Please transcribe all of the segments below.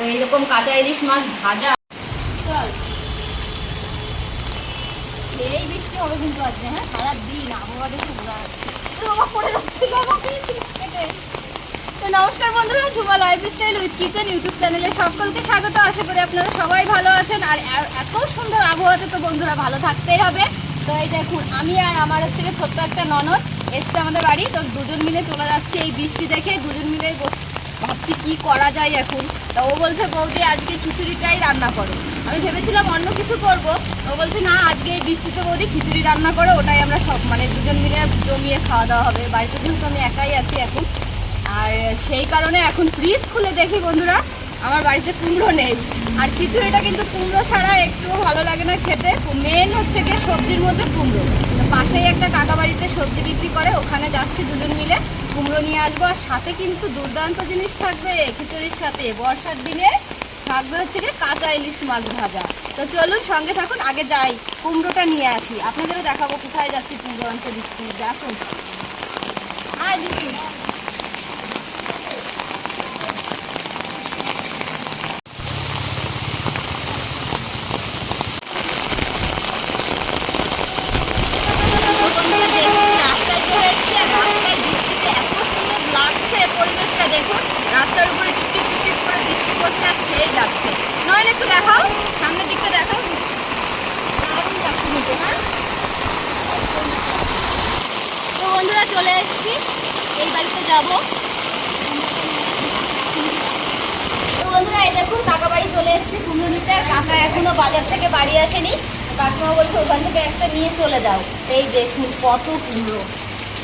এইরকম কাঁচা ইলিশ মাছ ভাজা। চল। এই বৃষ্টি হবে কিন্তু আজকে হ্যাঁ? সারাদিন আবহাওয়াটা। তো নমস্কার বন্ধুরা, Jhuma life style with kitchen YouTube চ্যানেলে সকলকে স্বাগত। আশা করি আপনারা সবাই ভালো আছেন। আর এত সুন্দর আবহাওয়াতে তো বন্ধুরা, ভালো থাকতেই হবে। তো এই দেখুন, আমি আর আমার হচ্ছে গিয়ে ছোট্ট একটা ননদ এসছে আমাদের বাড়ি। তো দুজন মিলে চলে যাচ্ছি এই বৃষ্টি দেখে। দুজন মিলে ভাবছি কি করা যায় এখন। তা ও বলছে, বৌদি, আজকে খিচুড়িটাই রান্না করো। আমি ভেবেছিলাম অন্য কিছু করব। ও বলছে, না, আজকে এই বৃষ্টিতে বৌদি খিচুড়ি রান্না করো, ওটাই আমরা সব মানে দুজন মিলে জমিয়ে খাওয়া দাওয়া হবে। বাড়িতে যেহেতু আমি একাই আছি এখন। আর সেই কারণে এখন ফ্রিজ খুলে দেখি বন্ধুরা, আমার বাড়িতে কুমড়ো নেই। আর খিচুড়িটা কিন্তু কুমড়ো ছাড়া একটুও ভালো লাগে না খেতে। মেন হচ্ছে গিয়ে সবজির মধ্যে কুমড়ো। তো পাশেই একটা কাকা বাড়িতে সবজি বিক্রি করে, ওখানে যাচ্ছি দুজন মিলে। কুমড়ো নিয়ে আসব, আর সাথে কিন্তু দুর্দান্ত জিনিস থাকবে খিচুড়ির সাথে। বর্ষার দিনে থাকবে হচ্ছে গিয়ে কাঁচা ইলিশ মাছ ভাজা। তো চলুন সঙ্গে থাকুন, আগে যাই কুমড়োটা নিয়ে আসি। আপনাদেরও দেখাবো কোথায় যাচ্ছি কুমড়ো আনতে বৃষ্টি আসুন আয় বৃষ্টি বন্ধুরা দেখুন রাস্তায় চলে এসেছি আর রাস্তায় বৃষ্টিতে এত সুন্দর লাগছে পরিবেশটা দেখুন রাস্তার উপরে টিপ টিপ টিপ করে বৃষ্টি পড়ছে আর সেই একটু দেখাও, সামনের দিকটা দেখাও। হ্যাঁ? তো বন্ধুরা, চলে এসেছি। এই বাড়িতে যাব। তো বন্ধুরা, এই দেখুন, কাকা বাড়ি চলে এসেছি কুমড়ো নিতে আর কাকা এখনও বাজার থেকে বাড়ি আসেনি। কাকিমা বলছে, ওখান থেকে একটা নিয়ে চলে যাও। এই দেখুন, কত কুমড়ো।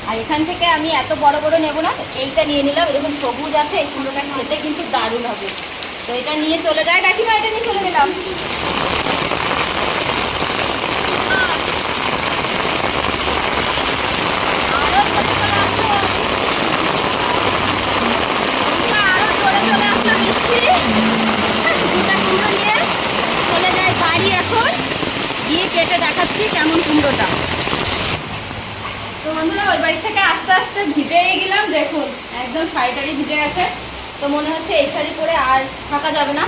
আর এখান থেকে আমি এত বড় বড় নেব না এইটা নিয়ে নিলাম। দেখুন সবুজ আছে, এই কুমড়োটা খেতে কিন্তু দারুণ হবে। তো এটা নিয়ে চলে যায়। কাকিমা এটা নিয়ে চলে গেলাম। গিয়ে কেটে দেখাচ্ছি কেমন কুমড়োটা। তো বন্ধুরা, ওই বাড়ি থেকে আস্তে আস্তে ভিজেই গেলাম, দেখুন। একদম শাড়ি টাড়ি ভিজে গেছে। তো মনে হচ্ছে এই শাড়ি পরে আর থাকা যাবে না।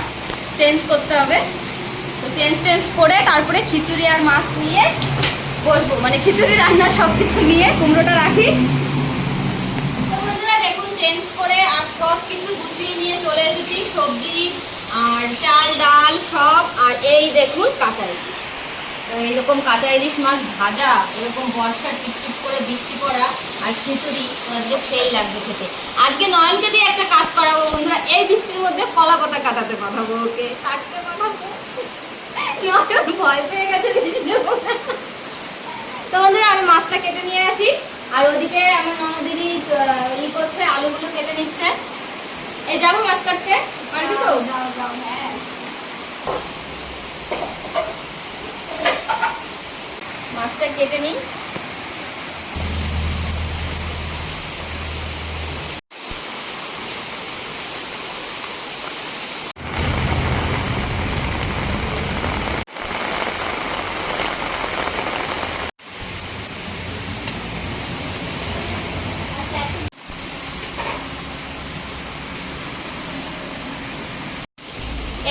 চেঞ্জ করতে হবে। তো চেঞ্জ টেঞ্জ করে তারপরে খিচুড়ি আর মাছ নিয়ে বসবো। মানে খিচুড়ি, রান্না সব কিছু নিয়ে কুমড়োটা রাখি। তো বন্ধুরা দেখুন চেঞ্জ করে আর সব কিছু গুছিয়ে নিয়ে চলে এসেছি। সবজি আর চাল, ডাল, সব আর এই দেখুন কাঁচা তো কাঁচা ইলিশ মাছ ভাজা, এরকম বর্ষা টিপটিপ করে বৃষ্টি পড়া আর খিচুড়ি আজকে সেই লাগবে খেতে। আজকে নয়নকে দিয়ে একটা কাজ করাবো বন্ধুরা, এই বৃষ্টির মধ্যে কলা পাতা কাটাতে পাঠাবো ওকে। কাটতে পাঠাবো। ভয় পেয়ে গেছে তো বন্ধুরা, আমি মাছটা কেটে নিয়ে আসি। আর ওদিকে আমার ননদিনী ই করছে, আলুগুলো কেটে নিচ্ছে। যাব মাছ কাটতে? পারবি তো? মাছটা কেটে নিই।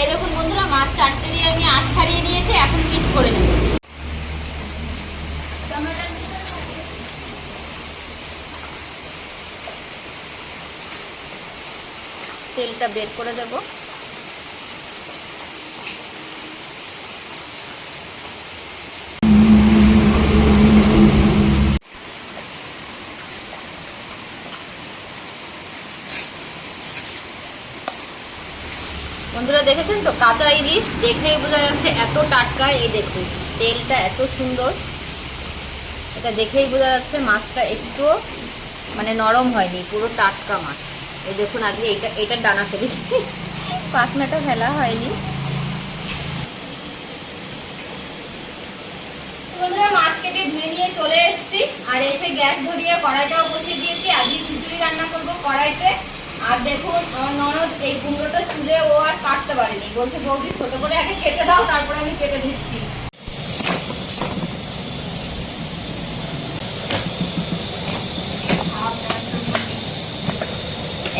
এই দেখুন বন্ধুরা, মাছ চারটে দিয়ে আমি আঁশ ছাড়িয়ে নিয়েছি এখন পিস করে নেব। তেলটা বের করে দেব। বন্ধুরা, দেখেছেন তো? কাঁচা ইলিশ দেখেই বোঝা যাচ্ছে এত টাটকা। এই দেখুন, তেলটা এত সুন্দর। এটা দেখেই বোঝা যাচ্ছে মাছটা একটু মানে নরম হয়নি, পুরো টাটকা মাছ। এই দেখুন আজকে এইটা এটার ডানা ফেলেছি পাখনাটা ফেলা হয়নি। বন্ধুরা মাছ কেটে ধুয়ে নিয়ে চলে এসেছি। আর এসে গ্যাস ধরিয়ে কড়াইটাও বসিয়ে দিয়েছি। আজকে খিচুড়ি রান্না করব কড়াইতে। আর দেখুন আমার ননদ এই কুমড়োটা তুলে ও আর কাটতে পারেনি। বলছে বৌদি ছোট করে আগে কেটে দাও তারপরে আমি কেটে দিচ্ছি।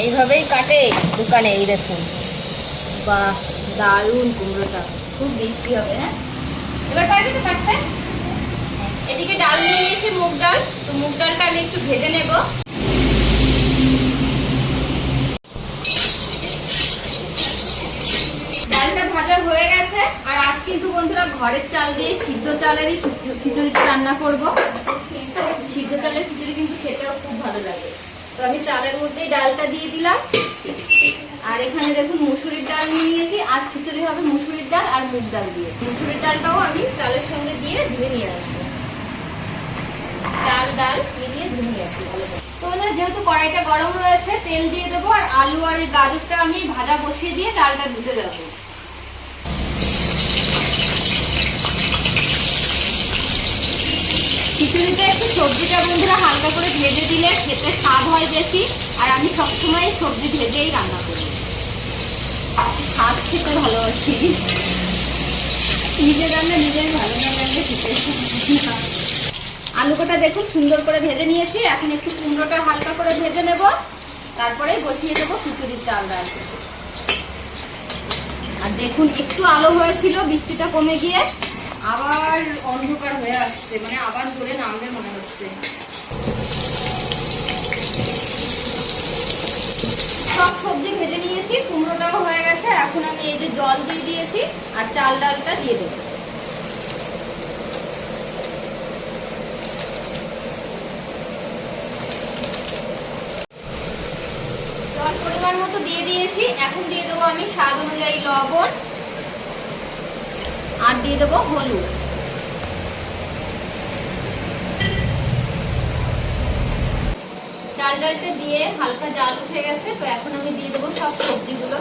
এইভাবেই কাটে দোকানে, এই দেখুন। বা দারুণ কুমড়োটা, খুব মিষ্টি হবে হ্যাঁ? এবার পারবি তো কাটতে? এদিকে ডাল নিয়ে নিয়েছি, মুগ ডাল। তো মুগ ডালটা আমি একটু ভেজে নেব। ডালটা ভাজা হয়ে গেছে, আর আজ কিন্তু বন্ধুরা ঘরের চাল দিয়ে সিদ্ধ চালেরই খিচুড়িটা রান্না করব। সিদ্ধ চালের খিচুড়ি কিন্তু খেতেও খুব ভালো লাগে। তো আমি চালের মধ্যেই ডালটা দিয়ে দিলাম। আর এখানে দেখুন মুসুরির ডাল নিয়ে নিয়েছি। আজ খিচুড়ি হবে মুসুরির ডাল আর মুগ ডাল দিয়ে। মুসুরির ডালটাও আমি চালের সঙ্গে দিয়ে ধুয়ে নিয়ে আসব। চাল, ডাল মিলিয়ে ধুয়ে নিয়ে আসি তো বন্ধুরা, যেহেতু কড়াইটা গরম রয়েছে, তেল দিয়ে দেবো আর আলু আর এই গাজরটা আমি ভাজা বসিয়ে দিয়ে ডালটা ধুতে দেবো। খিচুড়িতে একটু সবজিটা বন্ধুরা হালকা করে ভেজে দিলে খেতে স্বাদ হয় বেশি, আর আমি সবসময় সবজি ভেজেই রান্না করি। স্বাদ খেতে ভালোবাসি। নিজের রান্না নিজের ভালো না লাগলে খেতে না। আলু কটা দেখুন সুন্দর করে ভেজে নিয়েছি, এখন একটু কুমড়োটা হালকা করে ভেজে নেব, তারপরে বসিয়ে দেবো খিচুড়ির চাল ডাল। আর দেখুন একটু আলো হয়েছিল, বৃষ্টিটা কমে গিয়ে। আবার অন্ধকার হয়ে আসছে মানে আবার জোরে নামবে মনে হচ্ছে। সব সবজি ভেজে নিয়েছি, কুমড়োটাও হয়ে গেছে, এখন আমি এই যে জল দিয়ে দিয়েছি, আর চাল ডালটা দিয়ে দেবো। জল পরিমাণ মতো দিয়ে দিয়েছি, এখন দিয়ে দেবো আমি স্বাদ অনুযায়ী লবণ। আর দিয়ে দেবো হলুদ। চাল ডালটা দিয়ে হালকা জাল উঠে গেছে, তো এখন আমি দিয়ে দেবো সব সবজিগুলো।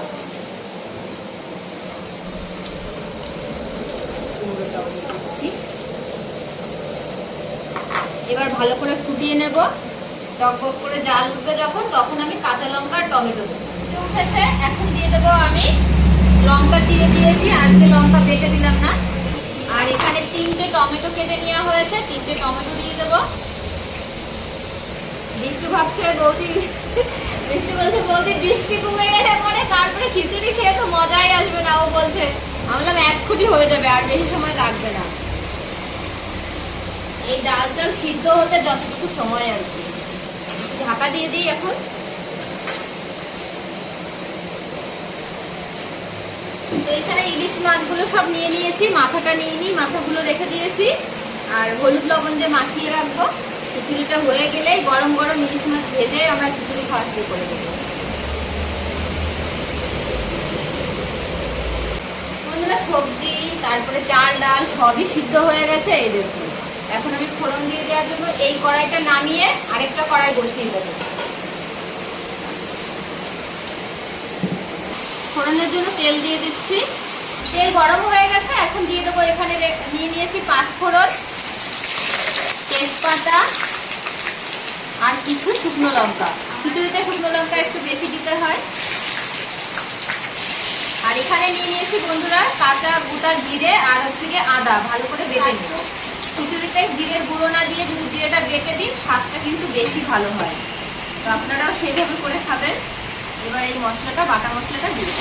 এবার ভালো করে ফুটিয়ে নেব। টকবক করে জাল উঠবে যখন, তখন আমি কাঁচা লঙ্কা আর টমেটো উঠেছে, এখন দিয়ে দেবো আমি লঙ্কা চিড়ে দিয়েছি, আজকে লঙ্কা বেটে দিলাম না। আর এখানে তিনটে টমেটো কেটে নেওয়া হয়েছে, তিনটে টমেটো দিয়ে দেবো। বৃষ্টি ভাবছে, বৌদি, বৃষ্টি বলছে, বৌদি বৃষ্টি কমে গেলে পরে তারপরে খিচুড়ি খেয়ে তো মজাই আসবে না। ও বলছে, আমি এক খুঁটি হয়ে যাবে, আর বেশি সময় লাগবে না। এই ডাল চাল সিদ্ধ হতে যতটুকু সময় আর কি। ঢাকা দিয়ে দিই এখন। এখানে ইলিশ মাছগুলো সব নিয়ে নিয়েছি, মাথাটা নিয়ে নিই, মাথাগুলো রেখে দিয়েছি। আর হলুদ লবণ দিয়ে মাখিয়ে রাখব, খিচুড়িটা হয়ে গেলেই গরম গরম ইলিশ মাছ ভেজে আমরা খিচুড়ি খাওয়া শুরু করে দেবো। সবজি, তারপরে চাল, ডাল সবই সিদ্ধ হয়ে গেছে, এই দেখুন। এখন আমি ফোড়ন দিয়ে দেওয়ার জন্য এই কড়াইটা নামিয়ে আরেকটা কড়াই বসিয়ে দেবো। ফোড়নের জন্য তেল দিয়ে দিচ্ছি। তেল গরম হয়ে গেছে, এখন দিয়ে দেবো এখানে নিয়ে নিয়েছি পাঁচ ফোড়ন, তেজপাতা, আর কিছু শুকনো লঙ্কা। খিচুড়িতে শুকনো লঙ্কা একটু বেশি দিতে হয়। আর এখানে নিয়ে নিয়েছি বন্ধুরা কাঁচা গোটা জিরে আর হচ্ছে গিয়ে আদা, ভালো করে বেটে নিই খিচুড়িতে জিরের গুঁড়ো না দিয়ে যদি জিরেটা বেটে দিই, স্বাদটা কিন্তু বেশি ভালো হয়। তো আপনারাও সেইভাবে করে খাবেন। এবার এই মশলাটা, বাটা মশলাটা দিয়ে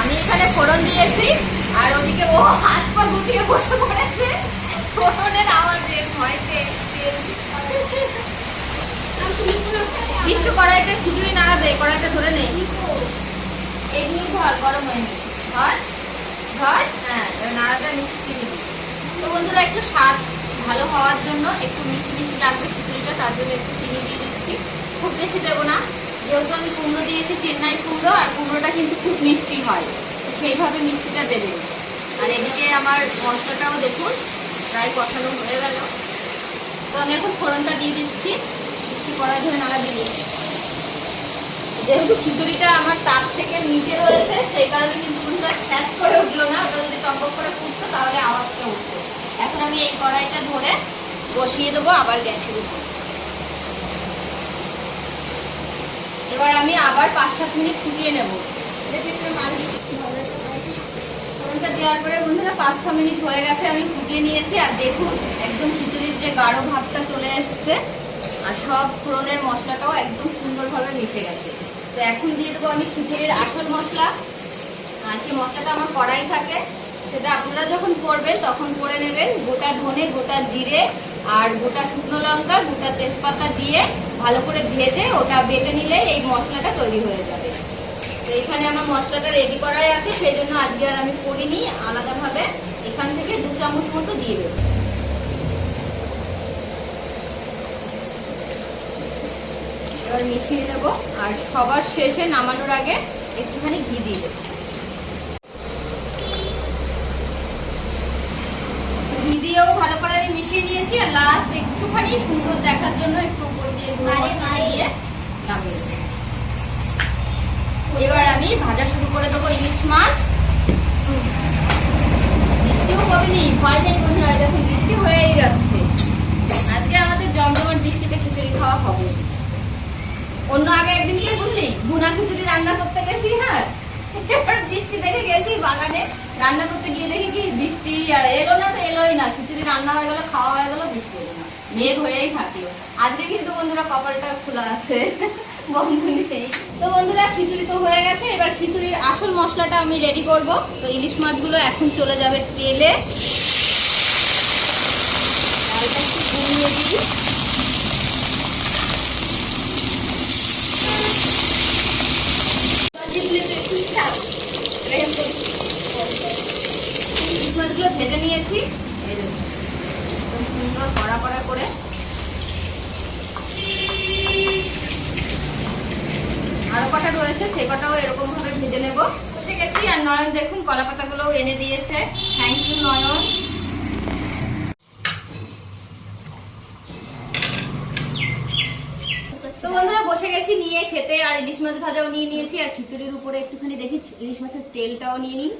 আমি এখানে ফোড়ন দিয়েছি, আর ওদিকে ও হাত পা গুটিয়ে বসে পড়েছে। ফোড়নের আওয়াজে ভয়তে একটু কড়াইতে খিচুড়ি নাড়াবে কড়াইটা ধরে নেই এই নিয়ে ধর, গরম হয়ে হয়নি ধর ধর হ্যাঁ নাড়াতে আমি দিই তো বন্ধুরা, একটু স্বাদ ভালো হওয়ার জন্য একটু মিষ্টি মিষ্টি লাগবে খিচুড়িটা, তার জন্য একটু চিনি দিয়ে দিচ্ছি। খুব বেশি দেবো না, যেহেতু আমি কুমড়ো দিয়েছি, চেন্নাই কুমড়ো, আর কুমড়োটা কিন্তু খুব মিষ্টি হয় সেইভাবে মিষ্টিটা দেবে। আর এদিকে আমার মশলাটাও দেখুন, প্রায় কষানো হয়ে গেল। তো আমি এখন ফোড়নটা দিয়ে দিচ্ছি, মিষ্টি করার জন্য নাড়া দিয়ে দিচ্ছি। যেহেতু খিচুড়িটা আমার তার থেকে নিচে রয়েছে, সেই কারণে কিন্তু বন্ধুরা স্যাস করে উঠল না, ওটা যদি টক করে ফুটতো, তাহলে আওয়াজটা উঠতো। এখন আমি এই কড়াইটা ধরে বসিয়ে দেবো, আবার গ্যাসের উপর। এবার আমি আবার পাঁচ সাত মিনিট ফুটিয়ে নেব। ফোড়নটা দেওয়ার পরে বন্ধুরা পাঁচ ছ মিনিট হয়ে গেছে, আমি ফুটিয়ে নিয়েছি। আর দেখুন, একদম খিচুড়ির যে গাঢ় ভাবটা চলে এসছে, আর সব ফোড়নের মশলাটাও একদম সুন্দরভাবে মিশে গেছে। তো এখন দিয়ে দেবো আমি খিচুড়ির আসল মশলা। আর সেই মশলাটা আমার কড়াই থাকে। সেটা আপনারা যখন করবেন, তখন করে নেবেন। গোটা ধনে, গোটা জিরে আর গোটা শুকনো লঙ্কা, গোটা তেজপাতা দিয়ে ভালো করে ভেজে ওটা বেটে নিলে এই মশলাটা তৈরি হয়ে যাবে। তো এখানে আমার মশলাটা রেডি করাই আছে সেই জন্য আজকে আর আমি করিনি। আলাদাভাবে এখান থেকে দু চামচ মতো দিয়ে দেবো। এবার মিশিয়ে দেবো আর সবার শেষে নামানোর আগে একটুখানি ঘি দিয়ে দেবো ঘি দিয়েও ভালো করে আমি মিশিয়ে নিয়েছি আর লাস্ট একটুখানি সুন্দর দেখার জন্য একটু উপর দিয়ে এবার আমি ভাজা শুরু করে দেবো ইলিশ মাছ। বৃষ্টিও কমেনি ভয় নেই বন্ধুরা দেখুন বৃষ্টি হয়েই যাচ্ছে। আজকে আমাদের জমজমাট বৃষ্টিতে খিচুড়ি খাওয়া হবে অন্য আগে একদিন বুঝলি ভুনা খিচুড়ি রান্না করতে গেছি হ্যাঁ? বৃষ্টি দেখে গেছি বাগানে, রান্না করতে গিয়ে দেখি কি বৃষ্টি, আর এলো না তো এলোই না, খিচুড়ি রান্না হয়ে গেল, খাওয়া হয়ে গেল, বৃষ্টি এলো না। মেঘ হয়েই থাকল। আজকে কিন্তু বন্ধুরা কপালটা খোলা আছে তো বন্ধুরা, খিচুড়ি তো হয়ে গেছে, এবার খিচুড়ির আসল মশলাটা আমি রেডি করব। তো ইলিশ মাছগুলো এখন চলে যাবে তেলে। ডালটা একটু ঘুমিয়ে দিই ইলিশ ভেজে নিয়েছি। সুন্দর কড়া কড়া করে। আরও কটা রয়েছে সেই কটাও এরকম ভেজে নেব। ঠিক আছে আর নয়ন দেখুন কলা পাতাগুলোও এনে দিয়েছে। থ্যাংক ইউ নয়ন তো বন্ধুরা বসে গেছি নিয়ে খেতে আর ইলিশ মাছ ভাজাও নিয়ে নিয়েছি আর খিচুড়ির উপরে একটুখানি দেখি ইলিশ মাছের তেলটাও নিয়ে নিই।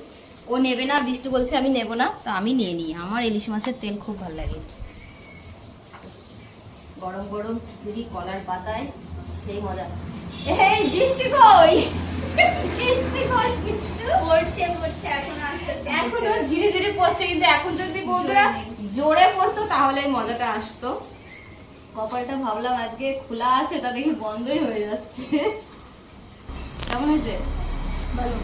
ও নেবে না বিষ্টু বলছে আমি নেব না তো আমি নিয়ে নিই। আমার ইলিশ মাছের তেল খুব ভালো লাগে। গরম গরম খিচুড়ি কলার পাতায় সেই মজা। এই বৃষ্টি কই? বৃষ্টি কই পড়ছে পড়ছে এখন আসতে এখনও ধীরে ধীরে পড়ছে কিন্তু এখন যদি বন্ধুরা জোরে পড়তো তাহলে মজাটা আসতো। কপালটা ভাবলাম আজকে খোলা আছে তা দেখি বন্ধই হয়ে যাচ্ছে। কেমন হয়েছে? ভালো।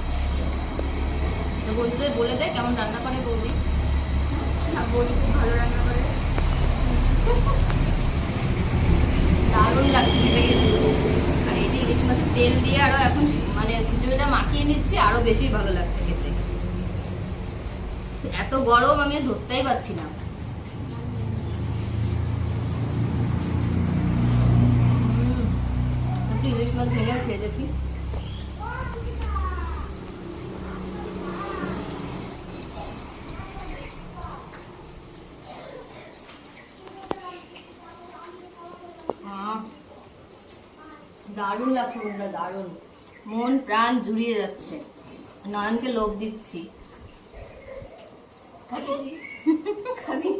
তো বন্ধুদের বলে দেয় কেমন রান্না করে বৌদি? না বলি খুব ভালো রান্না করে। দারুণ লাগছে খেতে আর যে ইলিশ মাছের তেল দিয়ে আরও এখন মানে খিচুড়িটা মাখিয়ে নিচ্ছি আরও বেশি ভালো লাগছে খেতে। এত গরম আমি ধরতেই পারছি না হুম, একটু ইলিশ মাছ ভেঙেও খেয়ে দেখি দারুণ লাগছে বন্ধুরা দারুণ মন প্রাণ জুড়িয়ে যাচ্ছে নয়নকে লোভ দিচ্ছি খাবি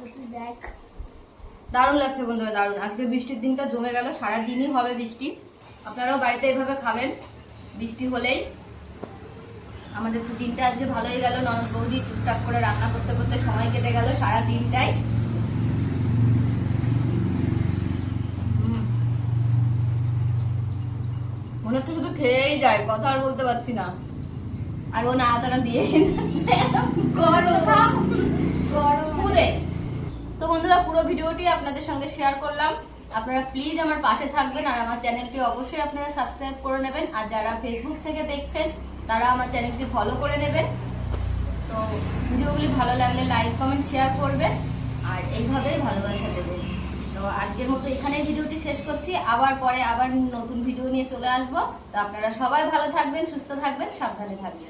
তুই দেখ দারুণ লাগছে বন্ধুরা দারুণ। আজকে বৃষ্টির দিনটা জমে গেল সারা দিনই হবে বৃষ্টি। আপনারাও বাড়িতে এভাবে খাবেন। বৃষ্টি হলেই আমাদের তো দিনটা আজকে ভালোই গেল। ননদ বৌদি টুকটাক করে রান্না করতে করতে সময় কেটে গেল সারা দিনটাই। মনে হচ্ছে শুধু খেয়েই যায় কথা আর বলতে পারছি না। আর ও নাড়াতাড়া দিয়ে গরম। গরম। পুরে বন্ধুরা, পুরো ভিডিওটি আপনাদের সঙ্গে শেয়ার করলাম। আপনারা প্লিজ আমার পাশে থাকবেন আর আমার চ্যানেলটি অবশ্যই আপনারা সাবস্ক্রাইব করে নেবেন। আর যারা ফেসবুক থেকে দেখছেন, তারা আমার চ্যানেলটি ফলো করে নেবেন। তো ভিডিওগুলি ভালো লাগলে লাইক কমেন্ট শেয়ার করবেন। আর এইভাবেই ভালোবাসা দেবেন তো আজকের মতো এখানেই ভিডিওটি শেষ করছি। আবার পরে আবার নতুন ভিডিও নিয়ে চলে আসব। তো আপনারা সবাই ভালো থাকবেন, সুস্থ থাকবেন, সাবধানে থাকবেন।